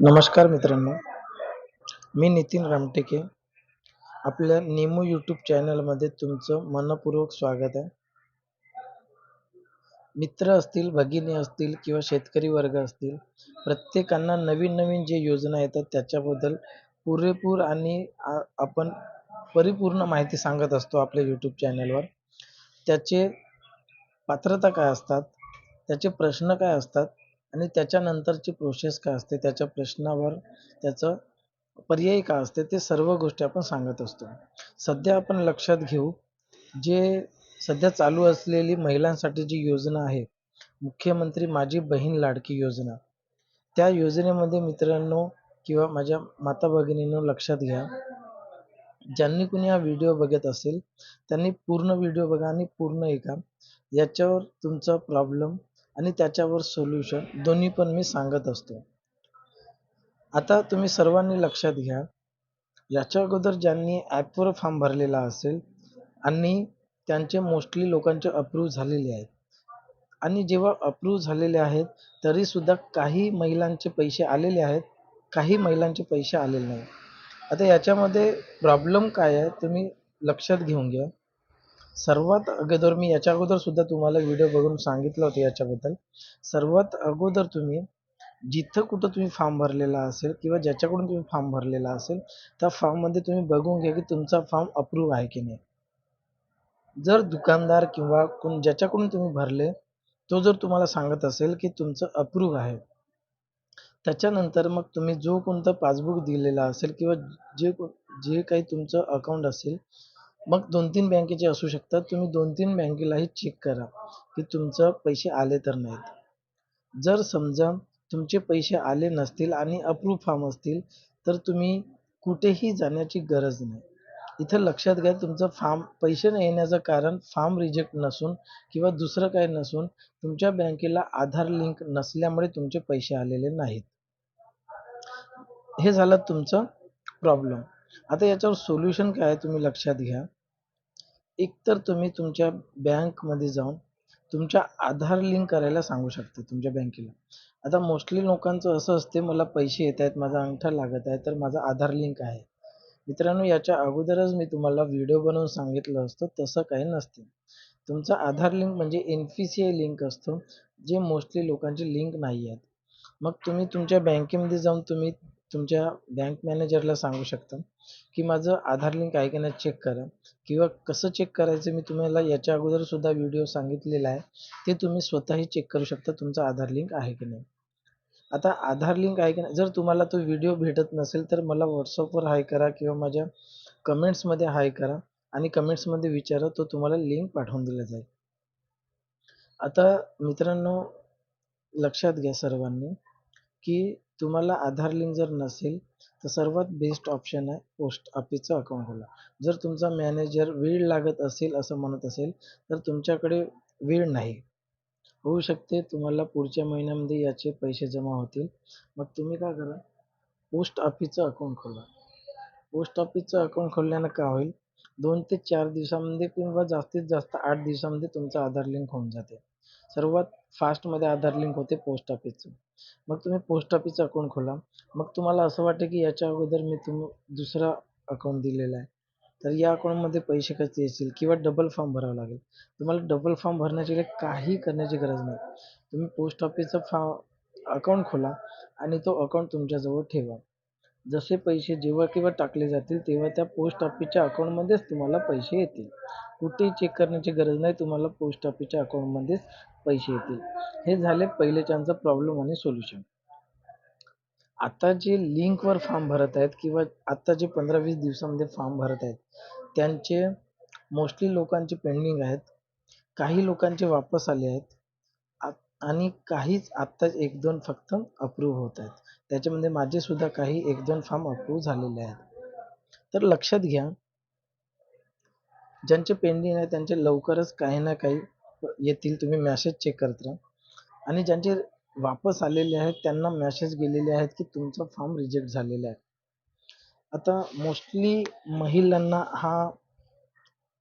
नमस्कार मित्रांनो. मी नितीन रामटेके. आपल्या नेमो यूट्यूब चॅनलमध्ये तुमचं मनपूर्वक स्वागत आहे. मित्र असतील भगिनी असतील किंवा शेतकरी वर्ग असतील प्रत्येकांना नवीन नवीन जे योजना येतात त्याच्याबद्दल पुरेपूर आणि आपण परिपूर्ण माहिती सांगत असतो आपल्या यूट्यूब चॅनलवर त्याचे पात्रता काय असतात? त्याचे प्रश्न काय असतात? आणि त्याच्यानंतरची प्रोसेस काय असते? त्याच्या प्रश्नावर त्याचं पर्याय काय असते? ते सर्व गोष्टी आपण सांगत असतो. सध्या आपण लक्षात घेऊ जे सध्या चालू असलेली महिलांसाठी जी योजना आहे मुख्यमंत्री माझी बहीण लाडकी योजना. त्या योजनेमध्ये मित्रांनो किंवा माझ्या माता भगिनींनो लक्षात घ्या ज्यांनी कुणी हा व्हिडिओ बघत असेल त्यांनी पूर्ण व्हिडिओ बघा आणि पूर्ण ऐका. याच्यावर तुमचा प्रॉब्लेम आणि त्याच्यावर सोल्युशन दोन्ही पण मी सांगत असतो. आता तुम्ही सर्वांनी लक्षात घ्या याच्या अगोदर ज्यांनी ॲपवर फॉर्म भरलेला असेल आणि त्यांचे मोस्टली लोकांचे अप्रूव्ह झालेले आहेत. आणि जेव्हा अप्रूव्ह झालेले आहेत तरीसुद्धा काही महिलांचे पैसे आलेले आहेत काही महिलांचे पैसे आलेले नाही आता याच्यामध्ये प्रॉब्लेम काय आहे तुम्ही लक्षात घेऊन घ्या. सर्वात अगोदर मी याच्या अगोदर सुद्धा तुम्हाला व्हिडिओ बघून सांगितलं होतं याच्याबद्दल. सर्वात अगोदर तुम्ही जिथं कुठं तुम्ही फॉर्म भरलेला असेल किंवा ज्याच्याकडून तुम्ही फॉर्म भरलेला असेल त्या फॉर्ममध्ये तुम्ही बघून घ्या की तुमचा फॉर्म अप्रूव्ह आहे की नाही. जर दुकानदार किंवा कोण ज्याच्याकडून तुम्ही भरले तो जर तुम्हाला सांगत असेल की तुमचं अप्रूव्ह आहे त्याच्यानंतर मग तुम्ही जो कोणता पासबुक दिलेला असेल किंवा जे जे काही तुमचं अकाउंट असेल मग दोन तीन बँकेचे असू शकतात. तुम्ही दोन तीन बँकेलाही चेक करा की तुमचं पैसे आले तर नाहीत. जर समजा तुमचे पैसे आले नसतील आणि अप्रूव्ह फॉर्म असतील तर तुम्ही कुठेही जाण्याची गरज नाही. इथं लक्षात घ्या तुमचं फॉर्म पैसे न येण्याचं कारण फॉर्म रिजेक्ट नसून किंवा दुसरं काही नसून तुमच्या बँकेला आधार लिंक नसल्यामुळे तुमचे पैसे आलेले नाहीत. हे झालं तुमचं प्रॉब्लेम आता याच्यावर सोल्युशन काय आहे तुम्ही लक्षात घ्या. एकतर तुम्ही तुमच्या बँकमध्ये जाऊन तुमच्या आधार लिंक करायला सांगू शकता तुमच्या बँकेला आता मोस्टली लोकांचं असं असते मला पैसे येत आहेत माझा अंगठा लागत आहे तर माझा आधार लिंक आहे. मित्रांनो याच्या अगोदरच मी तुम्हाला व्हिडिओ बनवून सांगितलं असतं तसं काही नसते. तुमचा आधार लिंक म्हणजे N P C I link असतो जे मोस्टली लोकांची लिंक नाही आहेत मग तुम्ही तुमच्या बँकेमध्ये जाऊन तुम्ही तुमच्या बँक मॅनेजरला सांगू शकता की माझं आधार लिंक आहे की नाही चेक करा. किंवा कसं चेक करायचं मी तुम्हाला याच्या अगोदरसुद्धा व्हिडिओ सांगितलेला आहे. ते तुम्ही स्वतःही चेक करू शकता तुमचं आधार लिंक आहे की नाही. आता आधार लिंक आहे की नाही जर तुम्हाला तो व्हिडिओ भेटत नसेल तर मला व्हॉट्सअपवर हाय करा किंवा माझ्या कमेंट्समध्ये हाय करा आणि कमेंट्समध्ये विचारा तो तुम्हाला लिंक पाठवून दिला जाईल. आता मित्रांनो लक्षात घ्या सर्वांनी. की तुम्हाला आधार लिंक जर नसेल तर सर्वात बेस्ट ऑप्शन आहे पोस्ट ऑफिसचं अकाउंट खोला. जर तुमचा मॅनेजर वेळ लागत असेल असं म्हणत असेल तर तुमच्याकडे वेळ नाही. होऊ शकते तुम्हाला पुढच्या महिन्यामध्ये याचे पैसे जमा होतील. मग तुम्ही काय करा पोस्ट ऑफिसचं अकाउंट खोला. पोस्ट ऑफिसचं अकाउंट खोलल्यानं काय होईल दोन ते चार दिवसामध्ये किंवा जास्तीत जास्त आठ दिवसामध्ये तुमचं आधार लिंक होऊन जाते. सर्वात फास्टमध्ये आधार लिंक होते पोस्ट ऑफिसचं मग तुम्ही पोस्ट ऑफिसचं अकाउंट खोला. मग तुम्हाला असं वाटतं की याच्या अगोदर मी तुम दुसरा अकाउंट दिलेला आहे. तर या अकाउंटमध्ये पैसे कसे येतील किंवा डबल फॉर्म भरावा लागेल. तुम्हाला डबल फॉर्म भरण्याची काही करण्याची गरज नाही. तुम्ही पोस्ट ऑफिसचा फॉर्म अकाउंट खोला आणि तो अकाउंट तुमच्याजवळ ठेवा. जसे पैसे जेव्हा केव्हा टाकले जातील तेव्हा त्या पोस्ट ऑफिसच्या अकाउंटमध्येच तुम्हाला पैसे येतील. कुठेही चेक करण्याची गरज नाही तुम्हाला पोस्ट ऑफिसच्या अकाउंटमध्येच पैसे येतील. हे झाले पहिलेच्यांचा प्रॉब्लेम आणि सोल्युशन आता जे लिंकवर फॉर्म भरत आहेत किंवा आत्ता जे पंधरा वीस दिवसामध्ये फॉर्म भरत आहेत त्यांचे मोस्टली लोकांचे पेंडिंग आहेत. काही लोकांचे वापस आले आहेत. आणि काहीच आत्ताच एक दोन फक्त अप्रूव्ह होत आहेत. त्याच्यामध्ये माझे सुद्धा काही एक दोन फॉर्म अप्रूव्ह झालेले आहेत. तर लक्षात घ्या ज्यांचे पेंडिंग आहे त्यांचे लवकरच काही ना काही येतील तुम्ही मॅसेज चेक करत राहा आणि ज्यांचे वापस आलेले आहेत त्यांना मॅसेज गेलेले आहेत की तुमचा फॉर्म रिजेक्ट झालेला आहे. आता मोस्टली महिलांना हा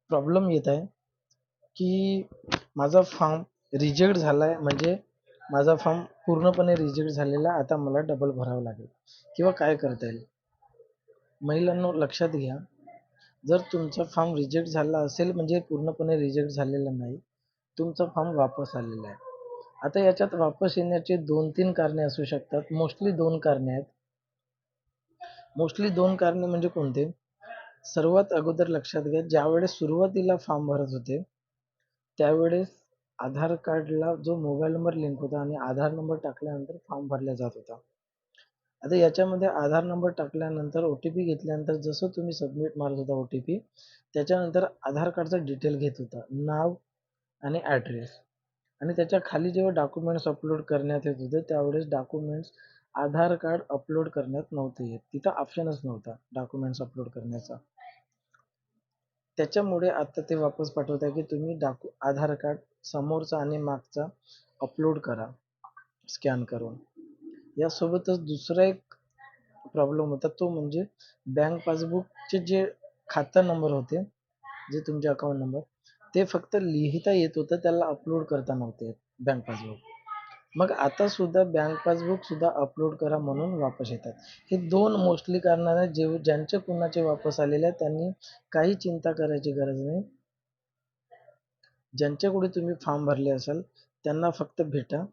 प्रॉब्लेम येत आहे की माझा फॉर्म रिजेक्ट झाला आहे म्हणजे माझा फॉर्म पूर्णपणे रिजेक्ट झालेला आहे, आता मला डबल भरावं लागेल. किंवा काय करता येईल? महिलांनो लक्षात घ्या. जर तुमचा फॉर्म रिजेक्ट झाला असेल म्हणजे पूर्णपणे रिजेक्ट झालेला नाही तुमचा फॉर्म वापस आलेला आहे. आता याच्यात वापस येण्याचे दोन तीन कारणे असू शकतात. मोस्टली दोन कारणे आहेत. मोस्टली दोन कारणे म्हणजे कोणते? सर्वात अगोदर लक्षात घ्या ज्यावेळेस सुरुवातीला फॉर्म भरत होते त्यावेळेस आधार कार्डला जो मोबाईल नंबर लिंक होता आणि आधार नंबर टाकल्यानंतर फॉर्म भरला जात होता. आता याच्यामध्ये आधार नंबर टाकल्यानंतर ओ टी पी घेतल्यानंतर जसं तुम्ही सबमिट मारत होता ओ टी पी त्याच्यानंतर आधार कार्डचा डिटेल घेत होता. नाव आणि ॲड्रेस आणि त्याच्याखाली जेव्हा डॉक्युमेंट्स अपलोड करण्यात येत होते त्यावेळेस डॉक्युमेंट्स आधार कार्ड अपलोड करण्यात नव्हते येत. तिथं ऑप्शनच नव्हता डॉक्युमेंट्स अपलोड करण्याचा. त्याच्यामुळे आता ते वापस पाठवत आहे की तुम्ही डाकू आधार कार्ड समोरचा आणि मागचा अपलोड करा स्कॅन करून. यासोबतच दुसरा एक प्रॉब्लेम होता तो म्हणजे बँक पासबुकचे जे खाता नंबर होते जे तुमचे अकाउंट नंबर ते फक्त लिहिता येत होतं त्याला अपलोड करता नव्हते येत बँक पासबुक मग आता सुद्धा बँक पासबुक सुद्धा अपलोड करा म्हणून वापस येतात. हे दोन मोस्टली कारणं जे ज्यांचे कुणाचे वापस आलेले आहेत त्यांनी काही चिंता करायची गरज नाही. ज्यांच्याकडे तुम्ही फॉर्म भरले असाल त्यांना फक्त भेटा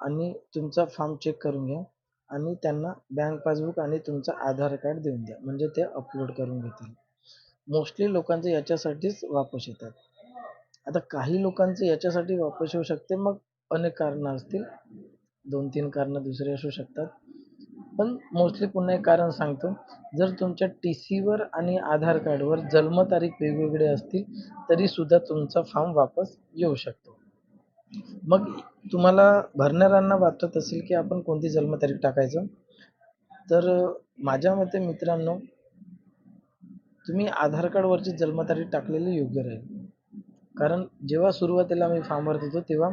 आणि तुमचा फॉर्म चेक करून घ्या आणि त्यांना बँक पासबुक आणि तुमचं आधार कार्ड देऊन द्या. म्हणजे ते अपलोड करून घेतील. मोस्टली लोकांचे याच्यासाठीच वापस येतात. आता काही लोकांचं याच्यासाठी वापस येऊ शकते मग अनेक कारणं असतील. दोन तीन कारणं दुसरे असू शकतात. पण मोस्टली पुन्हा एक कारण सांगतो. जर तुमच्या टी सीवर आणि आधार कार्डवर जन्मतारीख वेगवेगळे असतील तरी सुद्धा तुमचा फॉर्म वापस येऊ शकतो. मग तुम्हाला भरणाऱ्यांना वाटत असेल की आपण कोणती जन्मतारीख टाकायचं? तर माझ्या मते मित्रांनो तुम्ही आधार कार्डवरची जन्मतारीख टाकलेली योग्य राहील. कारण जेव्हा सुरुवातीला मी फॉर्म भरत होतो तेव्हा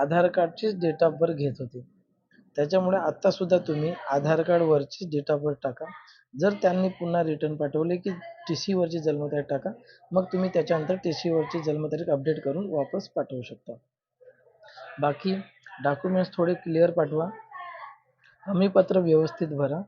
आधार कार्डचीच डेट ऑफ बर्थ घेत होते. त्याच्यामुळे आत्तासुद्धा तुम्ही आधार कार्डवरची डेट ऑफ बर्थ टाका. जर त्यांनी पुन्हा रिटर्न पाठवले की टी सीवरची जन्मतारीख टाका मग तुम्ही त्याच्यानंतर टी सीवरची जन्मतारीख अपडेट करून वापस पाठवू शकता. बाकी डॉक्युमेंट्स थोडे क्लिअर पाठवा. हमीपत्र व्यवस्थित भरा.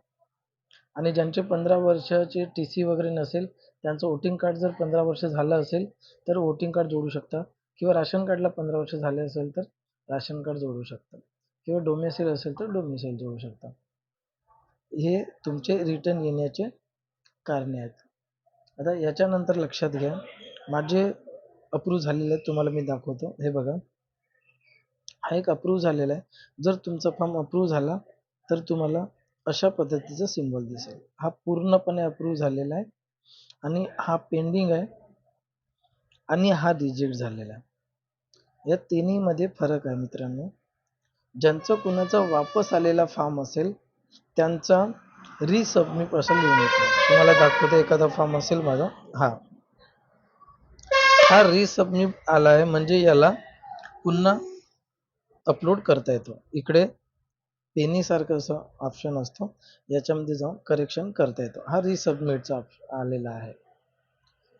आणि ज्यांचे पंधरा वर्षाचे टी सी वगैरे नसेल त्यांचं वोटिंग कार्ड जर पंधरा वर्ष झालं असेल तर वोटिंग कार्ड जोडू शकता. किंवा राशन कार्डला पंधरा वर्ष झाले असेल तर राशन कार्ड जोडू शकता. किंवा डोमेसिल असेल तर डोमेसिल जोडू शकता. हे तुमचे रिटर्न येण्याचे कारणे आहेत. आता याच्यानंतर लक्षात घ्या. माझे अप्रूव्ह झालेले आहेत तुम्हाला मी दाखवतो. हे बघा. हा एक अप्रूव्ह झालेला आहे. जर तुमचा फॉर्म अप्रूव्ह झाला तर तुम्हाला अशा पद्धतीचा सिम्बॉल दिसेल. हा पूर्णपणे अप्रूव्ह झालेला आहे. आणि हा पेंडिंग आहे आणि हा रिजेक्ट झालेला आहे. या तिन्हीमध्ये फरक आहे मित्रांनो. ज्यांचं कुणाचा वापस आलेला फॉर्म असेल त्यांचा रिसबमिट असं लिहून येतो. तुम्हाला दाखवतो एखादा फॉर्म असेल माझा हा. हा रिसबमिट आला आहे म्हणजे याला पुन्हा अपलोड करता येतो. इकडे पेनीसारखं असं ऑप्शन असतो. याच्यामध्ये जाऊन करेक्शन करता येतो. हा रिसबमिटचा ऑप्शन आलेला आहे.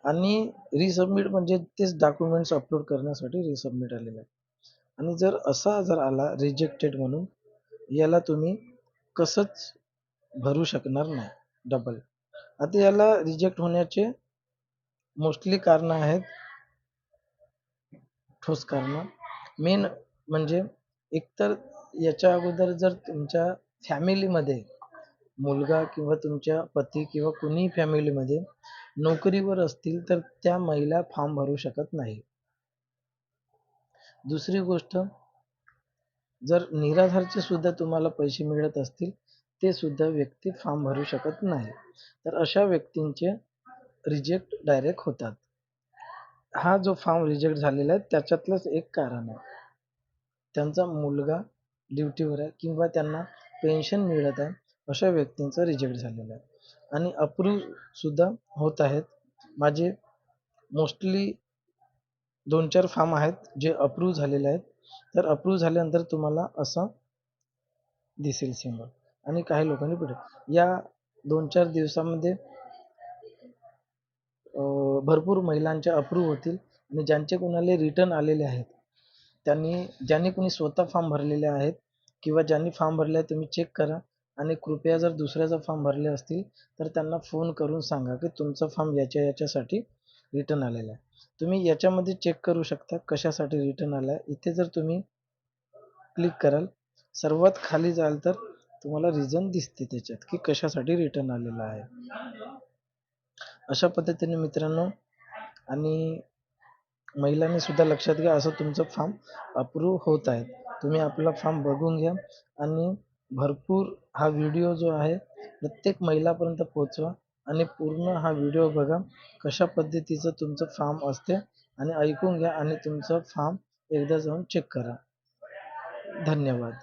आणि रिसबमिट म्हणजे तेच डॉक्युमेंट्स अपलोड करण्यासाठी रिसबमिट आलेलं आहे आणि जर असा जर आला रिजेक्टेड म्हणून याला तुम्ही कसंच भरू शकणार नाही. डबल आता याला रिजेक्ट होण्याचे मोस्टली कारणं आहेत. ठोस कारणं. मेन म्हणजे एकतर याच्या अगोदर जर तुमच्या फॅमिलीमध्ये मुलगा किंवा तुमच्या पती किंवा कुणीही फॅमिलीमध्ये नोकरीवर असतील तर त्या महिला फॉर्म भरू शकत नाही. दुसरी गोष्ट जर निराधारचे सुद्धा तुम्हाला पैसे मिळत असतील ते सुद्धा व्यक्ती फॉर्म भरू शकत नाही. तर अशा व्यक्तींचे रिजेक्ट डायरेक्ट होतात. हा जो फॉर्म रिजेक्ट झालेला आहे त्याच्यातलंच एक कारण आहे. त्यांचा मुलगा ड्युटीवर आहे किंवा त्यांना पेन्शन मिळत आहे अशा व्यक्तींचं रिजेक्ट झालेलं आहे. आणि अप्रूव्हसुद्धा होत आहेत. माझे मोस्टली दोन चार फॉर्म आहेत जे अप्रूव्ह झालेले आहेत. तर अप्रूव्ह झाल्यानंतर तुम्हाला असं दिसेल सिंबल आणि काही लोकांनी पुढे या दोन चार दिवसामध्ये भरपूर महिलांच्या अप्रूव्ह होतील आणि ज्यांचे कोणाला रिटर्न आलेले आहेत त्यांनी ज्यांनी कुणी स्वतः फॉर्म भरलेले आहेत किंवा ज्यांनी फॉर्म भरले आहेत तुम्ही चेक करा. आणि कृपया जर दुसऱ्याचा फॉर्म भरले असतील तर त्यांना फोन करून सांगा की तुमचा फॉर्म याच्या याच्यासाठी रिटर्न आलेला आहे. तुम्ही याच्यामध्ये चेक करू शकता कशासाठी रिटर्न आला आहे. इथे जर तुम्ही क्लिक कराल सर्वात खाली जाल तर तुम्हाला रिझन दिसते त्याच्यात की कशासाठी रिटर्न आलेला आहे. अशा पद्धतीने मित्रांनो आणि महिलांनी सुद्धा लक्षात घ्या असं तुमचं फॉर्म अप्रूव्ह होत आहे. तुम्ही आपला फॉर्म बघून घ्या आणि भरपूर हा व्हिडिओ जो आहे प्रत्येक महिलापर्यंत पोहोचवा आणि पूर्ण हा व्हिडिओ बघा कशा पद्धतीचं तुमचं फॉर्म असते आणि ऐकून घ्या आणि तुमचं फॉर्म एकदा जाऊन चेक करा. धन्यवाद.